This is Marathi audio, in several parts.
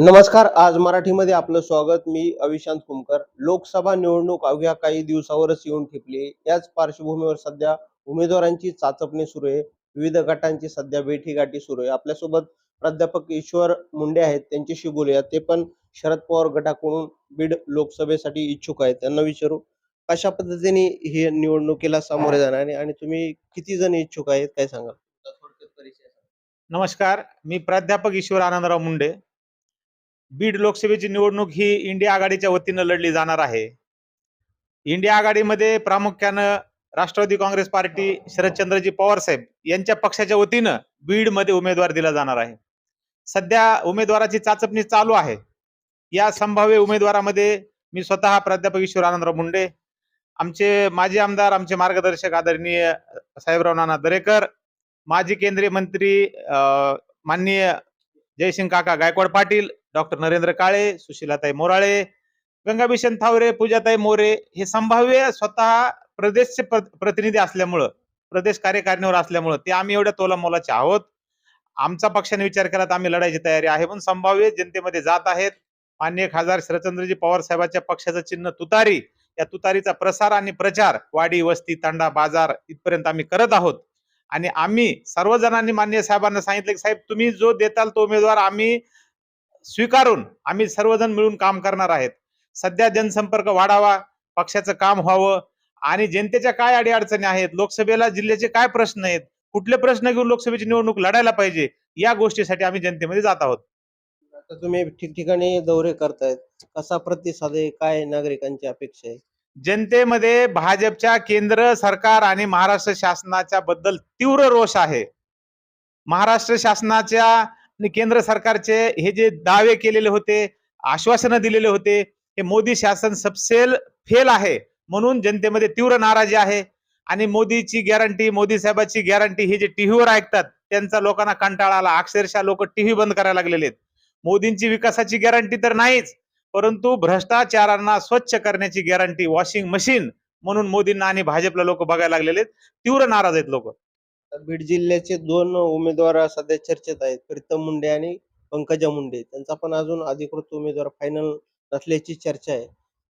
नमस्कार आज मराठीमध्ये आपलं स्वागत. मी अविशांत कुमकर. लोकसभा निवडणूक अवघ्या काही दिवसावरच येऊन ठेपली याच पार्श्वभूमीवर सध्या उमेदवारांची चाचपणी सुरू आहे. विविध गटांची सध्या बैठीगाठी सुरू आहे. आपल्यासोबत प्राध्यापक ईश्वर मुंडे आहेत. त्यांच्याशी बोलूया. ते पण शरद पवार गटाकडून बीड लोकसभेसाठी इच्छुक आहेत. त्यांना विचारू कशा पद्धतीने हे निवडणुकीला सामोरे जाणार आणि तुम्ही किती जण इच्छुक आहेत? काय सांगा नमस्कार. मी प्राध्यापक ईश्वर आनंदराव मुंडे. बीड लोकसभेची निवडणूक ही इंडिया आघाडीच्या वतीनं लढली जाणार आहे. इंडिया आघाडीमध्ये प्रामुख्यानं राष्ट्रवादी काँग्रेस पार्टी शरदचंद्रजी पवार साहेब यांच्या पक्षाच्या वतीनं बीडमध्ये उमेदवार दिला जाणार आहे. सध्या उमेदवाराची चाचपणी चालू आहे. या संभाव्य उमेदवारामध्ये मी स्वतः प्राध्यापक ईश्वर आनंदराव मुंडे आमचे माजी आमदार आमचे मार्गदर्शक आदरणीय साहेबराव नाना दरेकर माजी केंद्रीय मंत्री माननीय जयसिंग काका गायकवाड पाटील डॉक्टर नरेंद्र काळे सुशीलाताई मोराळे गंगाभीषण थावरे पूजाताई मोरे हे संभाव्य स्वतः प्रदेशचे प्रतिनिधी असल्यामुळं प्रदेश कार्यकारिणीवर असल्यामुळं ते आम्ही एवढ्या तोला मोलाचे आहोत. आमचा पक्षाने विचार केला तर आम्ही लढायची तयारी आहे म्हणून संभाव्य जनतेमध्ये जात आहेत. मान्य खासदार शरदचंद्रजी पवार साहेबांच्या पक्षाचं चिन्ह तुतारी. या तुतारीचा प्रसार आणि प्रचार वाडी वस्ती तांडा बाजार इथपर्यंत आम्ही करत आहोत. आणि आम्ही सर्वजणांनी मान्य साहेबांना सांगितलं की साहेब तुम्ही जो देताल तो उमेदवार आम्ही स्वीकारून आम्ही सर्वजण मिळून काम करणार आहेत. सध्या जनसंपर्क वाढावा पक्षाचं काम व्हावं आणि जनतेच्या काय अडीअडचणी आहेत लोकसभेला जिल्ह्याचे काय प्रश्न आहेत कुठले प्रश्न घेऊन लोकसभेची निवडणूक लढायला पाहिजे या गोष्टीसाठी आम्ही जनतेमध्ये जात आहोत. तुम्ही ठिकठिकाणी दौरे करतायत कसा प्रतिसाद आहे काय नागरिकांची अपेक्षा आहे? जनतेमध्ये भाजपच्या केंद्र सरकार आणि महाराष्ट्र शासनाच्या बद्दल तीव्र रोष आहे. महाराष्ट्र शासनाच्या आणि केंद्र सरकारचे हे जे दावे केलेले होते आश्वासनं दिलेले होते हे मोदी शासन सबसेल फेल आहे म्हणून जनतेमध्ये तीव्र नाराजी आहे. आणि मोदीची गॅरंटी मोदी साहेबाची गॅरंटी हे जे टीव्हीवर ऐकतात त्यांचा लोकांना कंटाळा आला. अक्षरशः लोक टीव्ही बंद करायला लागलेले आहेत. मोदींची विकासाची गॅरंटी तर नाहीच परंतु भ्रष्टाचारांना स्वच्छ करण्याची गॅरंटी वॉशिंग मशीन म्हणून मोदींना आणि भाजपला लोक बघायला लागलेले आहेत. तीव्र नाराज आहेत लोक. बीड जिल्ह्याचे दोन उमेदवार सध्या चर्चेत आहेत. प्रीतम मुंडे आणि पंकजा मुंडे. त्यांचा पण अजून अधिकृत उमेदवार फायनल नसल्याची चर्चा आहे.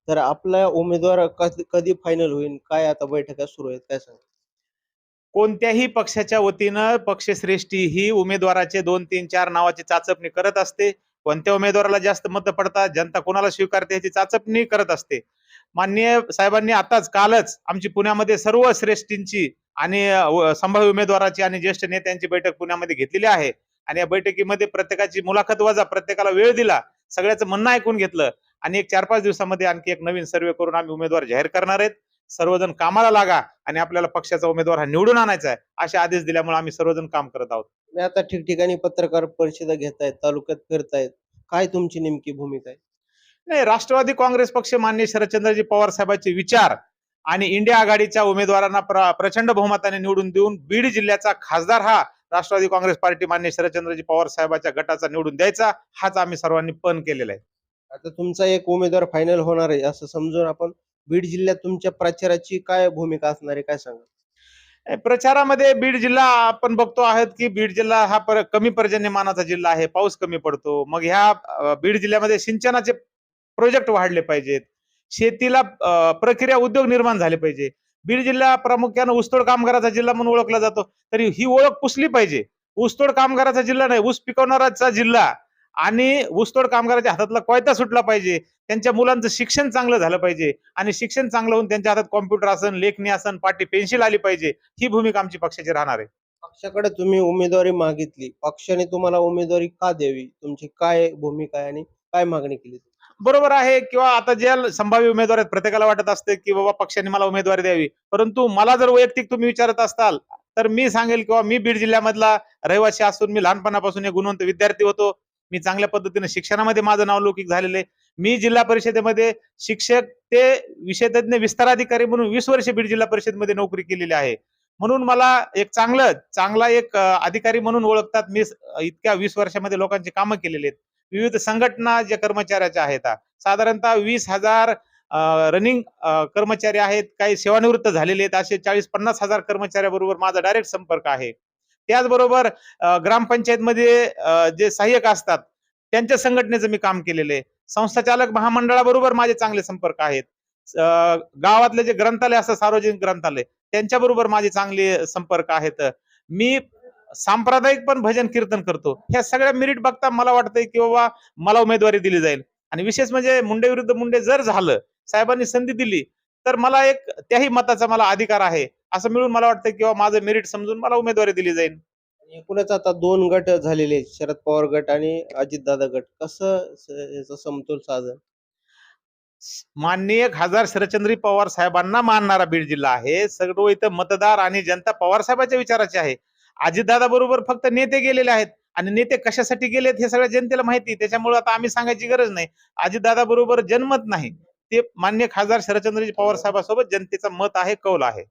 तर आपला उमेदवार कधी फायनल होईल? काय आता बैठका सुरू आहेत? काय सांग कोणत्याही पक्षाच्या वतीनं पक्षश्रेष्ठी ही उमेदवाराचे दोन तीन चार नावाची चाचपणी करत असते. कोणत्या उमेदवाराला जास्त मतं पडतात? जनता कोणाला स्वीकारते याची चाचपणी करत असते. माननीय साहेबांनी आताच कालच आमची पुण्यामध्ये सर्व श्रेष्ठींची आणि संभाव्य उमेदवाराची आणि ज्येष्ठ नेत्यांची बैठक पुण्यामध्ये घेतलेली आहे. आणि या बैठकीमध्ये प्रत्येकाची मुलाखत वजा प्रत्येकाला वेळ दिला सगळ्याचं म्हणणं ऐकून घेतलं आणि एक चार पाच दिवसामध्ये आणखी एक नवीन सर्वे करून आम्ही उमेदवार जाहीर करणार आहेत. सर्वजण कामाला लागा आणि आपल्याला पक्षाचा उमेदवार हा निवडून आणायचा आहे असे आदेश दिल्यामुळे आम्ही सर्वजण काम करत आहोत. मी आता ठिकठिकाणी पत्रकार परिषदा घेतायत तालुक्यात फिरतायत. काय तुमची नेमकी भूमिका आहे? नाही राष्ट्रवादी काँग्रेस पक्ष मान्य शरदचंद्रजी पवार साहेबांचे विचार आणि इंडिया आघाडीच्या उमेदवारांना प्र- प्रचंड बहुमताने निवडून देऊन बीड जिल्ह्याचा खासदार हा राष्ट्रवादी काँग्रेस पार्टी मान्य शरदचंद्रजी पवार साहेबांच्या गटाचा निवडून द्यायचा हाच आम्ही सर्वांनी पण केलेला आहे. आता तुमचा एक उमेदवार फायनल होणार आहे असं समजून आपण बीड जिल्ह्यात तुमच्या प्रचाराची काय भूमिका असणार आहे काय सांगा प्रचारामध्ये बीड जिल्हा आपण बघतो आहोत की बीड जिल्हा हा पर, कमी पर्जन्यमानाचा जिल्हा आहे पाऊस कमी पडतो. मग ह्या बीड जिल्ह्यामध्ये सिंचनाचे प्रोजेक्ट वाढले पाहिजेत. शेतीला प्रक्रिया उद्योग निर्माण झाले पाहिजे. बीड जिल्हा प्रामुख्यानं ऊसतोड कामगाराचा जिल्हा म्हणून ओळखला जातो. तरी ही ओळख पुसली पाहिजे. ऊसतोड कामगाराचा जिल्हा नाही ऊस पिकवणाराचा जिल्हा. आणि ऊसतोड कामगाराच्या हातातला कोयता सुटला पाहिजे. त्यांच्या मुलांचं शिक्षण चांगलं झालं पाहिजे. आणि शिक्षण चांगलं होऊन त्यांच्या हातात कॉम्प्युटर असन लेखणी असन पाठी पेन्सिल आली पाहिजे. ही भूमिका आमची पक्षाची राहणार आहे. पक्षाकडे तुम्ही उमेदवारी मागितली. पक्षाने तुम्हाला उमेदवारी का द्यावी? तुमची काय भूमिका आहे आणि काय मागणी केली बरोबर आहे. किंवा आता ज्या संभाव्य उमेदवार आहेत प्रत्येकाला वाटत असते की बाबा पक्षाने मला उमेदवारी द्यावी. परंतु मला जर वैयक्तिक तुम्ही विचारत असताल तर मी सांगेल किंवा मी बीड जिल्ह्यामधला रहिवासी असून मी लहानपणापासून एक गुणवंत विद्यार्थी होतो. मी चांगल्या पद्धतीने शिक्षणामध्ये माझं नाव लौकिक झालेले मी जिल्हा परिषदेमध्ये शिक्षक ते विषयतज्ञ विस्ताराधिकारी म्हणून वीस वर्ष बीड जिल्हा परिषदेमध्ये नोकरी केलेली आहे. म्हणून मला एक चांगलं चांगला एक अधिकारी म्हणून ओळखतात. मी इतक्या वीस वर्षामध्ये लोकांची कामं केलेली आहेत. विविध संघटना ज्या कर्मचाऱ्याच्या आहेत. साधारणतः वीस हजार रनिंग कर्मचारी आहेत. काही सेवानिवृत्त झालेले आहेत. असे चाळीस पन्नास हजार कर्मचाऱ्याबरोबर माझा डायरेक्ट संपर्क आहे. त्याचबरोबर ग्रामपंचायतमध्ये जे सहाय्यक असतात त्यांच्या संघटनेचं मी काम केलेलं आहे. संस्थाचालक महामंडळाबरोबर माझे चांगले संपर्क आहेत. गावातले जे ग्रंथालय असतात सार्वजनिक ग्रंथालय त्यांच्याबरोबर माझे चांगले संपर्क आहेत. मी सांप्रदायिक पण भजन कीर्तन करतो. ह्या सगळ्या मेरिट बघता मला वाटतंय की बाबा मला उमेदवारी दिली जाईल. आणि विशेष म्हणजे मुंडे विरुद्ध मुंडे जर झालं साहेबांनी संधी दिली तर मला एक त्याही मताचा मला अधिकार आहे. असं मिळून मला वाटतं की बाबा माझं मेरिट समजून मला उमेदवारी दिली जाईल. एकूणच आता दोन गट झालेले शरद पवार गट आणि अजितदादा गट. कसं याचं समतोल साधन? माननीय खासदार शरदचंद्री पवार साहेबांना मानणारा बीड जिल्हा आहे. सर्व इथं मतदार आणि जनता पवार साहेबांच्या विचाराचे आहे. अजितदादा बरोबर फक्त नेते गेलेले आहेत. आणि नेते कशासाठी गेलेत हे सगळ्या जनतेला माहिती त्याच्यामुळे आता आम्ही सांगायची गरज नाही. अजितदादा बरोबर जनमत नाही. ते मान्य खासदार शरदचंद्रजी पवार साहेबांसोबत जनतेचं मत आहे कौल आहे.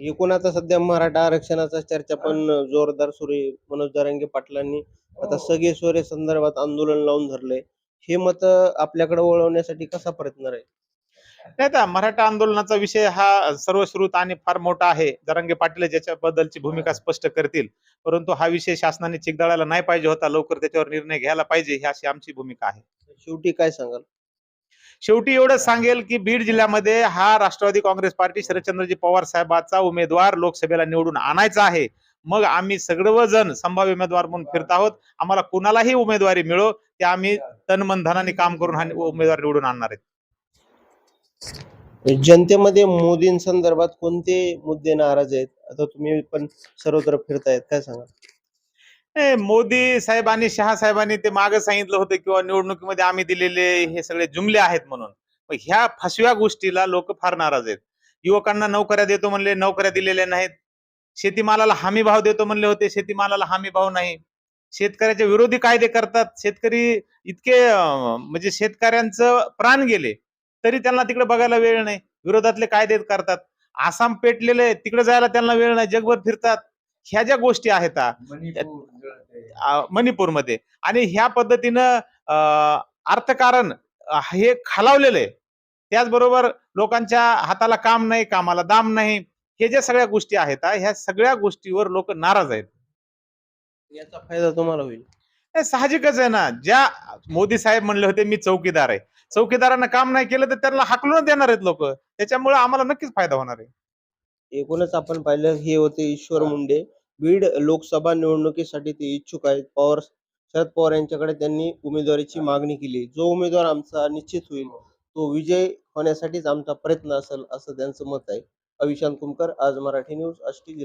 एकूण आता सध्या मराठा आरक्षणाचा चर्चा पण जोरदार सुरू आहे. मनोज दरांगे पाटलांनी आता सगळे सोरे संदर्भात आंदोलन लावून धरले. हे मत आपल्याकडे वळवण्यासाठी कसा प्रयत्न राहील? नाही आता मराठा आंदोलनाचा विषय हा सर्वश्रुत आणि फार मोठा आहे. जरांगे पाटील ज्याच्याबद्दलची भूमिका स्पष्ट करतील. परंतु हा विषय शासनाने चिघळायला नाही पाहिजे होता. लवकर त्याच्यावर निर्णय घ्यायला पाहिजे ही अशी आमची भूमिका आहे. शेवटी काय सांगाल? शेवटी एवढंच सांगेल की बीड जिल्ह्यामध्ये हा राष्ट्रवादी काँग्रेस पार्टी शरदचंद्रजी पवार साहेबांचा उमेदवार लोकसभेला निवडून आणायचा आहे. मग आम्ही सर्वजण संभाव्य उमेदवार म्हणून फिरत आहोत. आम्हाला कुणालाही उमेदवारी मिळो ते आम्ही तन मन धनाने काम करून हा उमेदवार निवडून आणणार आहेत. म्हणजे जनतेमध्ये मोदींसंदर्भात कोणते मुद्दे नाराज आहेत? आता तुम्ही पण सर्वत्र फिरतायत काय सांगा मोदी साहेबांनी शहा साहेबांनी ते मागे सांगितलं होतं किंवा निवडणुकीमध्ये आम्ही दिलेले हे सगळे जुमले आहेत म्हणून. ह्या फसव्या गोष्टीला लोक फार नाराज आहेत. युवकांना नोकऱ्या देतो म्हणले नोकऱ्या दिलेल्या नाहीत. शेतीमालाला हमी भाव देतो म्हणले होते शेतीमालाला हमी भाव नाही. शेतकऱ्याच्या विरोधी कायदे करतात. शेतकरी इतके म्हणजे शेतकऱ्यांचं प्राण गेले. तरी त्यांना तिकडे बघायला वेळ नाही. विरोधातले कायदे करतात. आसाम पेटलेले तिकडे जायला त्यांना वेळ नाही. जगभर फिरतात. ह्या ज्या गोष्टी आहेत मणिपूरमध्ये. आणि ह्या पद्धतीनं अ, अर्थकारण हे खालावलेलं आहे. त्याचबरोबर लोकांच्या हाताला काम नाही कामाला दाम नाही. हे ज्या सगळ्या गोष्टी आहेत आ, ह्या सगळ्या गोष्टीवर लोक नाराज आहेत. याचा फायदा तुम्हाला होईल. हे साहजिकच आहे ना. ज्या मोदी साहेब म्हणले होते मी चौकीदार आहे. चौकीदारांना काम नाही केलं तर त्यांना हाकलूनच देणार आहेत लोक. त्याच्यामुळे आम्हाला नक्कीच फायदा होणार आहे. एकूणच आपण पाहिलं हे होते ईश्वर मुंडे. बीड लोकसभा निवडणुकीसाठी ते इच्छुक आहेत. पवार शरद पवार यांच्याकडे त्यांनी उमेदवारीची मागणी केली. जो उमेदवार आमचा निश्चित होईल तो विजय होण्यासाठीच आमचा प्रयत्न असेल असं त्यांचं मत आहे. अविशांत कुमकर आज मराठी न्यूज अष्टी जिल्हा